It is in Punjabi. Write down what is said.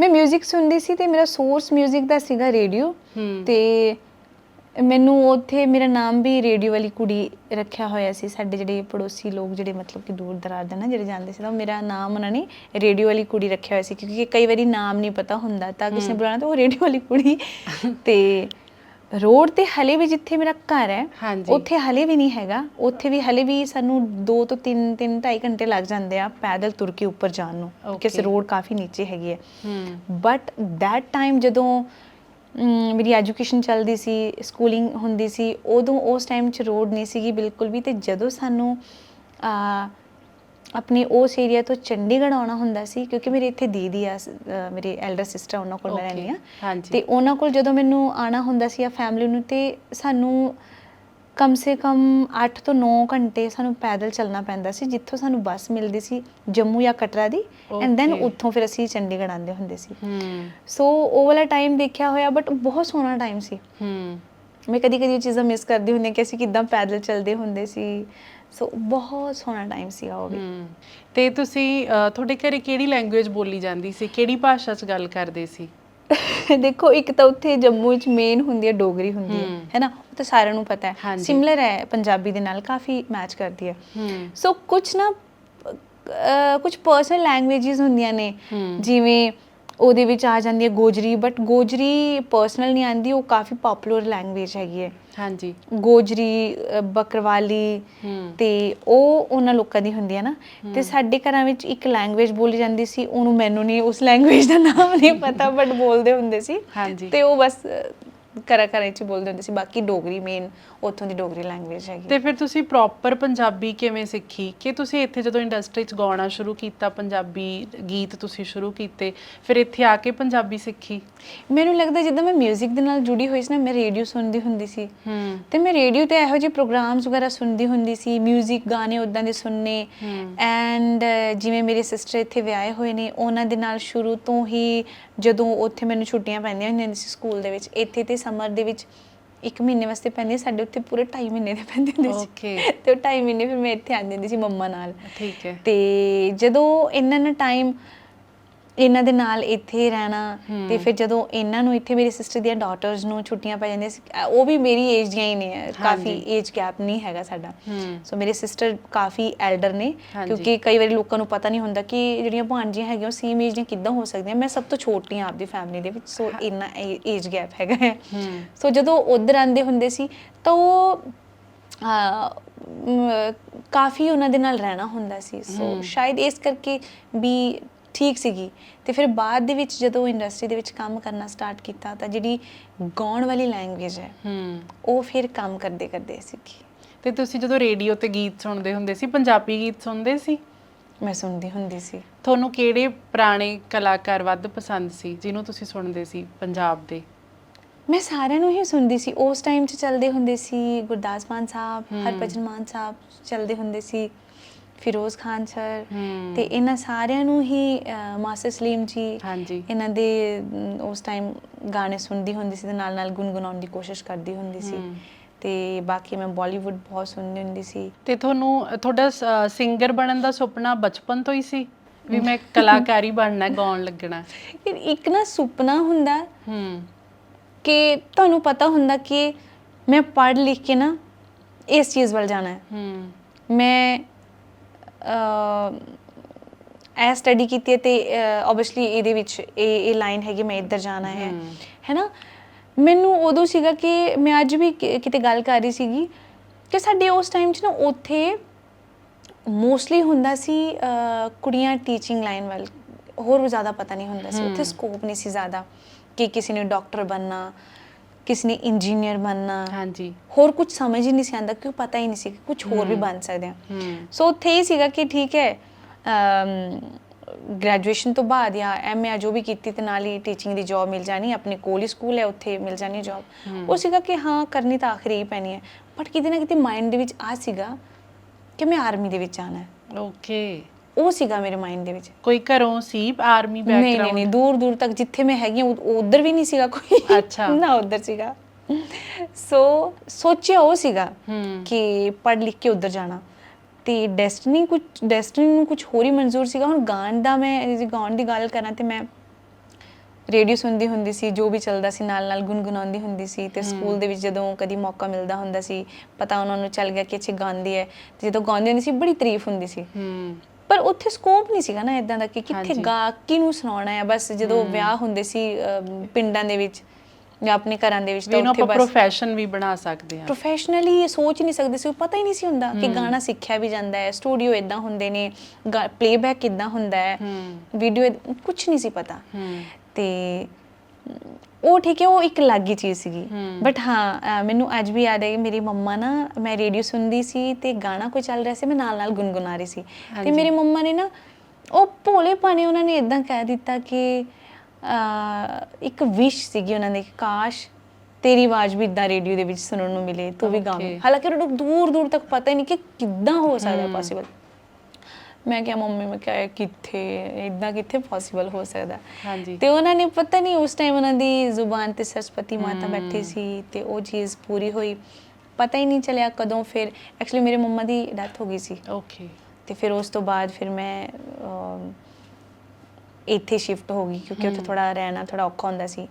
ਮੈਂ 뮤직 ਸੁਣਦੀ ਸੀ ਤੇ ਮੇਰਾ ਸੋਰਸ 뮤직 ਦਾ ਸੀਗਾ ਰੇਡੀਓ ਹੂੰ ਤੇ ਮੈਨੂੰ ਉੱਥੇ ਮੇਰਾ ਨਾਮ ਵੀ ਰੇਡੀਓ ਵਾਲੀ ਕੁੜੀ ਰੱਖਿਆ ਹੋਇਆ ਸੀ ਸਾਡੇ ਜਿਹੜੇ ਪੜੋਸੀ ਲੋਕ ਜਿਹੜੇ ਮਤਲਬ ਕਿ ਦੂਰ ਦਰਾਜ ਦੇ ਨਾ ਜਿਹੜੇ ਜਾਂਦੇ ਸੀ ਤਾਂ ਉਹ ਮੇਰਾ ਨਾਮ ਉਹਨਾਂ ਨੇ ਰੇਡੀਓ ਵਾਲੀ ਕੁੜੀ ਰੱਖਿਆ ਹੋਇਆ ਸੀ ਕਿਉਂਕਿ ਕਈ ਵਾਰੀ ਨਾਮ ਨਹੀਂ ਪਤਾ ਹੁੰਦਾ ਤਾਂ ਕਿਸੇ ਨੇ ਬੁਲਾਣਾ ਤਾਂ ਉਹ ਰੇਡੀਓ ਵਾਲੀ ਕੁੜੀ ਤੇ ਰੋਡ ਤੇ ਹਲੇ ਵੀ ਜਿੱਥੇ ਮੇਰਾ ਘਰ ਹੈ ਹਾਂਜੀ। ਉੱਥੇ ਹਲੇ ਵੀ ਨਹੀਂ ਹੈਗਾ ਉੱਥੇ ਵੀ ਹਲੇ ਵੀ ਸਾਨੂੰ 2 ਤੋਂ 3 3 2.5 ਘੰਟੇ ਲੱਗ ਜਾਂਦੇ ਆ ਪੈਦਲ ਤੁਰ ਕੇ ਉੱਪਰ ਜਾਣ ਨੂੰ ਕਿਉਂਕਿ Okay. ਰੋਡ ਕਾਫੀ ਨੀਚੇ ਹੈਗੀ ਹੈ ਹੂੰ ਬਟ ਦੈਟ ਟਾਈਮ ਜਦੋਂ ਅਮ, ਮੇਰੀ ਐਜੂਕੇਸ਼ਨ ਚੱਲਦੀ ਸੀ ਸਕੂਲਿੰਗ ਹੁੰਦੀ ਸੀ ਉਦੋਂ ਉਸ ਟਾਈਮ 'ਚ ਰੋਡ ਨਹੀਂ ਸੀਗੀ ਬਿਲਕੁਲ ਵੀ ਤੇ ਜਦੋਂ ਸਾਨੂੰ ਆ ਆਪਣੇ ਉਸ ਏਰੀਆ ਤੋਂ ਚੰਡੀਗੜ੍ਹ ਆਉਣਾ ਹੁੰਦਾ ਸੀ ਕਿਉਂਕਿ ਮੇਰੇ ਇੱਥੇ ਦੀਦੀ ਆ ਮੇਰੇ ਐਲਡਰ ਸਿਸਟਰ ਉਹਨਾਂ ਕੋਲ ਮੈਂ ਰਹਿੰਦੀ ਆ। ਤੇ ਉਹਨਾਂ ਕੋਲ ਜਦੋਂ ਮੈਨੂੰ ਆਣਾ ਹੁੰਦਾ ਸੀ ਆ ਫੈਮਿਲੀ ਨੂੰ ਤੇ ਸਾਨੂੰ ਕਮ ਸੇ ਕਮ 8 ਤੋਂ 9 ਘੰਟੇ ਸਾਨੂੰ ਪੈਦਲ ਚੱਲਣਾ ਪੈਂਦਾ ਸੀ ਜਿੱਥੋਂ ਸਾਨੂੰ ਬੱਸ ਮਿਲਦੀ ਸੀ ਜੰਮੂ ਜਾਂ ਕਟਰਾ ਦੀ ਐਂਡ ਦੈਨ. ਉੱਥੋਂ ਫਿਰ ਅਸੀਂ ਚੰਡੀਗੜ੍ਹ ਆਉਂਦੇ ਹੁੰਦੇ ਸੀ। ਸੋ ਉਹ ਵਾਲਾ ਟਾਈਮ ਦੇਖਿਆ ਹੋਇਆ ਬਟ ਬਹੁਤ ਸੋਹਣਾ ਟਾਈਮ ਸੀ। ਮੈਂ ਕਦੀ ਕਦੀ ਇਹ ਚੀਜ਼ਾਂ ਮਿਸ ਕਰਦੀ ਹੁੰਦੀ ਕਿ ਅਸੀਂ ਕਿੱਦਾਂ ਪੈਦਲ ਚੱਲਦੇ ਹੁੰਦੇ ਸੀ। ਸੋ ਬਹੁਤ ਸੋਹਣਾ ਟਾਈਮ ਸੀ ਉਹ ਵੀ। ਤੇ ਤੁਸੀਂ ਅਹ, ਤੁਹਾਡੇ ਘਰੇ ਕਿਹੜੀ ਲੈਂਗੁਏਜ ਬੋਲੀ ਜਾਂਦੀ ਸੀ? ਕਿਹੜੀ ਭਾਸ਼ਾ 'ਚ ਗੱਲ ਕਰਦੇ ਸੀ? ਦੇਖੋ ਇੱਕ ਤਾਂ ਉੱਥੇ ਜੰਮੂ ਵਿੱਚ ਮੇਨ ਹੁੰਦੀ ਹੈ ਡੋਗਰੀ ਹੁੰਦੀ ਹੈ ਹਮ। ਹੈ। ਨਾ ਉਹ ਤਾਂ ਸਾਰਿਆਂ ਨੂੰ ਪਤਾ ਹੈ। ਹਾਂਜੀ। ਸਿਮਿਲਰ ਹੈ ਪੰਜਾਬੀ ਦੇ ਨਾਲ ਕਾਫੀ ਮੈਚ ਕਰਦੀ ਹੈ ਹੂੰ। ਸੋ ਕੁਝ ਨਾ ਕੁਝ ਪਰਸਨਲ ਲੈਂਗੁਏਜਸ ਹੁੰਦੀਆਂ ਨੇ। ਹਮ। ਜਿਵੇਂ ਉਹਦੇ ਵਿੱਚ ਆ ਜਾਂਦੀ ਹੈ ਗੋਜਰੀ ਬਟ ਗੋਜਰੀ ਪਰਸਨਲ ਨਹੀਂ ਆਂਦੀ ਉਹ ਕਾਫੀ ਪਪੂਲਰ ਲੈਂਗੁਏਜ ਹੈਗੀ ਹੈ। ਹਾਂਜੀ। ਗੋਜਰੀ ਅ, ਬਕਰਵਾਲੀ ਤੇ ਉਹ ਉਹਨਾਂ ਲੋਕਾਂ ਦੀ ਹੁੰਦੀ ਹੈ ਨਾ। ਤੇ ਸਾਡੇ ਘਰਾਂ ਵਿੱਚ ਇੱਕ ਲੈਂਗੁਏਜ ਬੋਲੀ ਜਾਂਦੀ ਸੀ ਉਹਨੂੰ ਮੈਨੂੰ ਨਹੀਂ ਉਸ ਲੈਂਗੁਏਜ ਦਾ ਨਾਮ ਨਹੀਂ ਪਤਾ ਬਟ ਬੋਲਦੇ ਹੁੰਦੇ ਸੀ। ਹਾਂਜੀ। ਤੇ ਉਹ ਬਸ ਅ, ਘਰਾਂ ਘਰਾਂ ਵਿੱਚ ਬੋਲਦੇ ਹੁੰਦੇ ਸੀ ਬਾਕੀ ਡੋਗਰੀ ਮੇਨ ਉੱਥੋਂ ਦੀ ਡੋਗਰੀ ਲੈਂਗੁਏਜ ਹੈਗੀ ਤੇ ਫਿਰ ਤੁਸੀਂ ਪ੍ਰੋਪਰ ਪੰਜਾਬੀ ਕਿਵੇਂ ਸਿੱਖੀ ਕਿ ਤੁਸੀਂ ਇੱਥੇ ਜਦੋਂ ਇੰਡਸਟਰੀ 'ਚ ਗਾਉਣਾ ਸ਼ੁਰੂ ਕੀਤਾ ਪੰਜਾਬੀ ਗੀਤ ਤੁਸੀਂ ਸ਼ੁਰੂ ਕੀਤੇ ਫਿਰ ਇੱਥੇ ਆ ਕੇ ਪੰਜਾਬੀ ਸਿੱਖੀ ਮੈਨੂੰ ਲੱਗਦਾ ਜਿੱਦਾਂ ਮੈਂ 뮤직 ਦੇ ਨਾਲ ਜੁੜੀ ਹੋਈ ਸੀ ਨਾ ਮੈਂ ਰੇਡੀਓ ਸੁਣਦੀ ਹੁੰਦੀ ਸੀ ਹੂੰ ਤੇ ਮੈਂ ਰੇਡੀਓ ਤੇ ਇਹੋ ਜਿਹੇ ਪ੍ਰੋਗਰਾਮਸ ਵਗੈਰਾ ਸੁਣਦੀ ਹੁੰਦੀ ਸੀ 뮤직 ਗਾਣੇ ਉਦਾਂ ਦੇ ਸੁਣਨੇ ਹਮ। ਐਂਡ ਜਿਵੇਂ ਮੇਰੇ ਸਿਸਟਰ ਇੱਥੇ ਵਿਆਹੇ ਹੋਏ ਨੇ ਉਹਨਾਂ ਦੇ ਨਾਲ ਸ਼ੁਰੂ ਤੋਂ ਹੀ ਜਦੋਂ ਉੱਥੇ ਮੈਨੂੰ ਛੁੱਟੀਆਂ ਪੈਂਦੀਆਂ ਹੁੰਦੀਆਂ ਸੀ ਸਕੂਲ ਦੇ ਵਿੱਚ ਇੱਥੇ ਤੇ ਸਮਰ ਦੇ ਵਿੱਚ ਇੱਕ ਮਹੀਨੇ ਵਾਸਤੇ ਪੈਂਦੀਆਂ ਸਾਡੇ ਉੱਥੇ ਪੂਰੇ 2.5 ਮਹੀਨੇ ਦੇ ਪੈਂਦੇ ਹੁੰਦੇ ਸੀ। Okay. ਤੇ ਉਹ 2.5 ਮਹੀਨੇ ਫਿਰ ਮੈਂ ਇੱਥੇ ਆਉਂਦੀ ਹੁੰਦੀ ਸੀ ਮੰਮਾ ਨਾਲ। ਠੀਕ ਹੈ। ਤੇ ਜਦੋਂ ਇਹਨਾਂ ਨੇ ਟਾਈਮ ਇਹਨਾਂ ਦੇ ਨਾਲ ਇੱਥੇ ਰਹਿਣਾ। ਤੇ ਫਿਰ ਜਦੋਂ ਇਹਨਾਂ ਨੂੰ ਇੱਥੇ ਮੇਰੀ ਸਿਸਟਰ ਦੀਆਂ ਡਾਟਰਸ ਨੂੰ ਛੁੱਟੀਆਂ ਪੈ ਜਾਂਦੀਆਂ ਸੀ ਉਹ ਵੀ ਮੇਰੀ ਏਜ ਦੀਆਂ ਹੀ ਨੇ ਕਾਫੀ। ਏਜ ਗੈਪ ਨਹੀਂ ਹੈਗਾ ਸਾਡਾ ਸੋ ਮੇਰੇ ਸਿਸਟਰ ਕਾਫੀ ਐਲਡਰ ਨੇ। ਕਿਉਂਕਿ ਕਈ ਵਾਰੀ ਲੋਕਾਂ ਨੂੰ ਪਤਾ ਨਹੀਂ ਹੁੰਦਾ ਕਿ ਜਿਹੜੀਆਂ ਭਾਣਜੀਆਂ ਹੈਗੀਆਂ ਉਹ ਸੇਮ ਏਜ ਦੀਆਂ ਕਿੱਦਾਂ ਹੋ ਸਕਦੀਆਂ ਮੈਂ ਸਭ ਤੋਂ ਛੋਟੀ ਹਾਂ ਆਪਦੀ ਫੈਮਿਲੀ ਦੇ ਵਿੱਚ ਸੋ ਇੰਨਾ ਏਜ ਗੈਪ ਹੈਗਾ ਹੈ ਸੋ ਜਦੋਂ ਉਧਰ ਆਂਦੇ ਹੁੰਦੇ ਸੀ ਤਾਂ ਉਹ ਆ, ਕਾਫੀ ਉਹਨਾਂ ਦੇ ਨਾਲ ਰਹਿਣਾ ਹੁੰਦਾ ਸੀ ਸੋ। ਸ਼ਾਇਦ ਇਸ ਕਰਕੇ ਵੀ ਠੀਕ ਸੀਗੀ। ਤੇ ਫਿਰ ਬਾਅਦ ਦੇ ਵਿੱਚ ਜਦੋਂ ਇੰਡਸਟਰੀ ਦੇ ਵਿੱਚ ਕੰਮ ਕਰਨਾ ਸਟਾਰਟ ਕੀਤਾ ਤਾਂ ਜਿਹੜੀ ਗਾਉਣ ਵਾਲੀ ਲੈਂਗੁਏਜ ਹੈ ਹੂੰ। ਉਹ ਫਿਰ ਕੰਮ ਕਰਦੇ ਕਰਦੇ ਸੀਗੀ। ਤੇ ਤੁਸੀਂ ਜਦੋਂ ਰੇਡੀਓ ਤੇ ਗੀਤ ਸੁਣਦੇ ਹੁੰਦੇ ਸੀ ਪੰਜਾਬੀ ਗੀਤ ਸੁਣਦੇ ਸੀ? ਮੈਂ ਸੁਣਦੀ ਹੁੰਦੀ ਸੀ। ਤੁਹਾਨੂੰ ਕਿਹੜੇ ਪੁਰਾਣੇ ਕਲਾਕਾਰ ਵੱਧ ਪਸੰਦ ਸੀ ਜਿਹਨੂੰ ਤੁਸੀਂ ਸੁਣਦੇ ਸੀ ਪੰਜਾਬ ਦੇ? ਮੈਂ ਸਾਰਿਆਂ ਨੂੰ ਹੀ ਸੁਣਦੀ ਸੀ। ਉਸ ਟਾਈਮ 'ਚ ਚੱਲਦੇ ਹੁੰਦੇ ਸੀ ਗੁਰਦਾਸ ਮਾਨ ਸਾਹਿਬ। ਹਰਭਜਨ ਮਾਨ ਸਾਹਿਬ ਚੱਲਦੇ ਹੁੰਦੇ ਸੀ। ਫਿਰੋਜ਼ ਖਾਨ ਸਰ। ਤੇ ਇਹਨਾਂ ਸਾਰਿਆਂ ਨੂੰ ਹੀ ਮਾਸਟਰ ਸਲੀਮ ਜੀ ਹਾਂਜੀ। ਇਹਨਾਂ ਦੇ ਉਸ ਟਾਈਮ ਗਾਣੇ ਸੁਣਦੀ ਹੁੰਦੀ ਸੀ ਤੇ ਨਾਲ ਨਾਲ ਗੁੰਗੁਣਾਉਣ ਦੀ ਕੋਸ਼ਿਸ਼ ਕਰਦੀ ਹੁੰਦੀ ਸੀ। ਤੇ ਬਾਕੀ ਮੈਂ ਬਾਲੀਵੁੱਡ ਬਹੁਤ ਸੁਣਦੀ ਹੁੰਦੀ ਸੀ। ਤੇ ਤੁਹਾਨੂੰ ਤੁਹਾਡਾ ਸਿੰਗਰ ਬਣਨ ਦਾ ਸੁਪਨਾ ਬਚਪਨ ਤੋਂ ਹੀ ਸੀ? ਵੀ ਮੈਂ ਕਲਾਕਾਰੀ ਬਣਨਾ ਗਾਉਣ ਲੱਗਣਾ। ਇੱਕ ਨਾ ਸੁਪਨਾ ਹੁੰਦਾ ਹੂੰ। ਕਿ ਤੁਹਾਨੂੰ ਪਤਾ ਹੁੰਦਾ ਕਿ ਮੈਂ ਪੜ੍ਹ ਲਿਖ ਕੇ ਨਾ ਇਸ ਚੀਜ਼ ਵੱਲ ਜਾਣਾ ਹੈ। ਹੂੰ। ਮੈਂ ਐ ਸਟੱਡੀ ਕੀਤੀ ਹੈ ਤੇ ਆਬਵੀਅਸਲੀ ਇਹਦੇ ਵਿੱਚ ਇਹ ਇਹ ਲਾਈਨ ਹੈਗੀ ਮੈਂ ਇੱਧਰ ਜਾਣਾ ਹੈ। ਹੈਨਾ? ਮੈਨੂੰ ਉਦੋਂ ਸੀਗਾ ਕਿ ਮੈਂ ਅੱਜ ਵੀ ਕਿਤੇ ਗੱਲ ਕਰ ਰਹੀ ਸੀਗੀ ਕਿ ਸਾਡੇ ਉਸ ਟਾਈਮ 'ਚ ਨਾ ਉੱਥੇ ਮੋਸਟਲੀ ਹੁੰਦਾ ਸੀ ਕੁੜੀਆਂ ਟੀਚਿੰਗ ਲਾਈਨ ਵੱਲ। ਹੋਰ ਜ਼ਿਆਦਾ ਪਤਾ ਨਹੀਂ ਹੁੰਦਾ ਸੀ। ਉੱਥੇ। ਸਕੋਪ ਨਹੀਂ ਸੀ ਜ਼ਿਆਦਾ ਕਿ ਕਿਸੇ ਨੇ ਡਾਕਟਰ ਬਣਨਾ। ਕਿਸੇ ਨੇ ਇੰਜੀਨੀਅਰ ਬਣਨਾ। ਹਾਂਜੀ। ਹੋਰ ਕੁਝ ਸਮਝ ਹੀ ਨਹੀਂ ਸੀ ਆਉਂਦਾ ਕਿਉਂ ਪਤਾ ਹੀ ਨਹੀਂ ਸੀ ਕਿ ਕੁਝ ਹੋਰ ਵੀ। ਬਣ ਸਕਦੇ ਆ। ਸੋ ਉੱਥੇ ਹੀ ਸੀਗਾ ਕਿ ਠੀਕ ਹੈ ਗ੍ਰੈਜੂਏਸ਼ਨ ਤੋਂ ਬਾਅਦ ਜਾਂ ਐਮਏ ਜੋ ਵੀ ਕੀਤੀ ਤੇ ਨਾਲ ਹੀ ਟੀਚਿੰਗ ਦੀ ਜੌਬ ਮਿਲ ਜਾਣੀ ਆਪਣੇ ਕੋਲ ਹੀ ਸਕੂਲ ਹੈ ਉੱਥੇ ਮਿਲ ਜਾਣੀ ਜੌਬ। ਉਹ ਸੀਗਾ ਕਿ ਹਾਂ ਕਰਨੀ ਤਾਂ ਆਖਰੀ ਹੀ ਪੈਣੀ ਹੈ। ਬਟ ਕਿਤੇ ਨਾ ਕਿਤੇ ਮਾਈਂਡ ਦੇ ਵਿੱਚ ਆ ਸੀਗਾ ਕਿ ਮੈਂ ਆਰਮੀ ਦੇ ਵਿੱਚ ਜਾਣਾ ਹੈ। ਓਕੇ ਉਹ ਸੀਗਾ ਮੇਰੇ ਮਾਈਂਡ ਦੇ ਵਿੱਚ। ਕੋਈ ਘਰੋਂ ਸੀ ਆਰਮੀ ਨਹੀਂ ਨਹੀਂ ਨਹੀਂ ਦੂਰ ਦੂਰ ਤੱਕ ਜਿੱਥੇ ਮੈਂ ਹੈਗੀ ਹਾਂ ਉ- ਉਧਰ ਵੀ ਨਹੀਂ ਸੀਗਾ ਕੋਈ। ਅੱਛਾ। ਨਾ ਉਧਰ ਸੀਗਾ। ਸੋ ਸੋਚਿਆ ਉਹ ਸੀਗਾ ਹੂੰ। ਕਿ ਪੜ੍ਹ ਲਿਖ ਕੇ ਉੱਧਰ ਜਾਣਾ। ਤੇ ਡੈਸਟਨੀ ਕੁਝ ਡੈਸਟਨੀ ਨੂੰ ਕੁਝ ਹੋਰ ਹੀ ਮਨਜ਼ੂਰ ਸੀਗਾ। ਹੁਣ ਗਾਣ ਦਾ ਮੈਂ ਜੇ ਗਾਣ ਦੀ ਗੱਲ ਕਰਾਂ ਤੇ ਮੈਂ ਰੇਡੀਓ ਸੁਣਦੀ ਹੁੰਦੀ ਸੀ ਜੋ ਵੀ ਚੱਲਦਾ ਸੀ ਨਾਲ ਨਾਲ ਗੁੰਗੁਣਾਉਂਦੀ ਹੁੰਦੀ ਸੀ। ਤੇ ਸਕੂਲ ਦੇ ਵਿੱਚ ਜਦੋਂ ਕਦੀ ਮੌਕਾ ਮਿਲਦਾ ਹੁੰਦਾ ਸੀ ਪਤਾ ਉਹਨਾਂ ਨੂੰ ਚੱਲ ਗਿਆ ਕਿ ਅੱਛੀ ਗਾਉਂਦੀ ਹੈ ਤੇ ਜਦੋਂ ਗਾਉਂਦੀ ਹੁੰਦੀ ਸੀ ਬੜੀ ਤਾਰੀਫ ਹੁੰਦੀ ਸੀ। ਹੂੰ। ਪਰ ਉੱਥੇ ਸਕੋਪ ਨਹੀਂ ਸੀਗਾ ਨਾ ਇਦਾਂ ਦਾ ਕਿ ਕਿੱਥੇ ਹਾਂਜੀ। ਗਾ ਕਿਹਨੂੰ ਸੁਣਾਉਣਾ ਹੈ? ਬਸ ਜਦੋਂ ਵਿਆਹ ਹੁੰਦੇ ਸੀ ਪਿੰਡਾਂ ਦੇ ਵਿੱਚ ਜਾਂ ਆਪਣੇ ਘਰਾਂ ਦੇ ਵਿੱਚ ਤਾਂ ਉੱਥੇ ਬਸ ਪ੍ਰੋਫੈਸ਼ਨ ਵੀ ਬਣਾ ਸਕਦੇ ਹਾਂ। ਪ੍ਰੋਫੈਸ਼ਨਲੀ ਇਹ ਸੋਚ ਨਹੀਂ ਸਕਦੇ ਸੀ ਪਤਾ ਹੀ ਨਹੀਂ ਸੀ ਹੁੰਦਾ ਕਿ ਗਾਣਾ ਸਿੱਖਿਆ ਵੀ ਜਾਂਦਾ ਹੈ ਸਟੂਡੀਓ ਇਦਾਂ ਹੁੰਦੇ ਨੇ ਪਲੇਬੈਕ ਕਿੱਦਾਂ ਹੁੰਦਾ ਹੈ ਵੀਡੀਓ ਕੁਝ ਨਹੀਂ ਸੀ ਪਤਾ। ਤੇ ਉਹ ਠੀਕ ਹੈ ਉਹ ਇੱਕ ਅਲੱਗ ਹੀ ਚੀਜ਼ ਸੀਗੀ। ਬਟ ਹਾਂ ਮੈਨੂੰ ਅੱਜ ਵੀ ਯਾਦ ਹੈ ਕਿ ਮੇਰੀ ਮੰਮਾ ਨਾ ਮੈਂ ਰੇਡੀਓ ਸੁਣਦੀ ਸੀ ਤੇ ਗਾਣਾ ਕੋਈ ਚੱਲ ਰਿਹਾ ਸੀ ਮੈਂ ਨਾਲ ਨਾਲ ਗੁੰਗੁਣਾ ਰਹੀ ਸੀ ਤੇ। ਮੇਰੀ ਮੰਮਾ ਨੇ ਨਾ ਉਹ ਭੋਲੇ ਪਾਣੇ ਉਹਨਾਂ ਨੇ ਇਦਾਂ ਕਹਿ ਦਿੱਤਾ ਕਿ ਇੱਕ ਵਿਸ਼ ਸੀਗੀ ਉਹਨਾਂ ਦੀ ਕਿ ਕਾਸ਼ ਤੇਰੀ ਆਵਾਜ਼ ਵੀ ਇਦਾਂ ਰੇਡੀਓ ਦੇ ਵਿੱਚ ਸੁਣਨ ਨੂੰ ਮਿਲੇ ਤੂੰ ਵੀ ਗਾਵੇਂ. ਹਾਲਾਂਕਿ ਉਹਨਾਂ ਨੂੰ ਦੂਰ ਦੂਰ ਤੱਕ ਪਤਾ ਹੀ ਨਹੀਂ ਕਿ ਕਿੱਦਾਂ ਹੋ ਸਕਦਾ ਪੋਸੀਬਲ ਮੈਂ ਕਿਹਾ ਮੰਮੀ ਮੈਂ ਕਿਹਾ ਕਿੱਥੇ? ਇਦਾਂ ਕਿੱਥੇ ਪੋਸੀਬਲ ਹੋ ਸਕਦਾ? ਹਾਂਜੀ। ਤੇ ਉਹਨਾਂ ਨੇ ਪਤਾ ਨਹੀਂ ਉਸ ਟਾਈਮ ਉਹਨਾਂ ਦੀ ਜ਼ੁਬਾਨ ਤੇ ਸਰਸਪਤੀ ਮਾਤਾ ਬੈਠੀ ਸੀ ਤੇ ਉਹ ਚੀਜ਼ ਪੂਰੀ ਹੋਈ। ਪਤਾ ਹੀ ਨਹੀਂ ਚੱਲਿਆ ਕਦੋਂ ਫਿਰ ਐਕਚੁਅਲੀ ਮੇਰੇ ਮੰਮਾ ਦੀ ਡੈਥ ਹੋ ਗਈ ਸੀ। ਓਕੇ ਤੇ ਫਿਰ ਉਸ ਤੋਂ ਬਾਅਦ ਫਿਰ ਮੈਂ ਇੱਥੇ ਸ਼ਿਫਟ ਹੋ ਗਈ ਕਿਉਂਕਿ ਉੱਥੇ ਥੋੜਾ ਰਹਿਣਾ ਥੋੜਾ ਔਖਾ ਹੁੰਦਾ ਸੀ।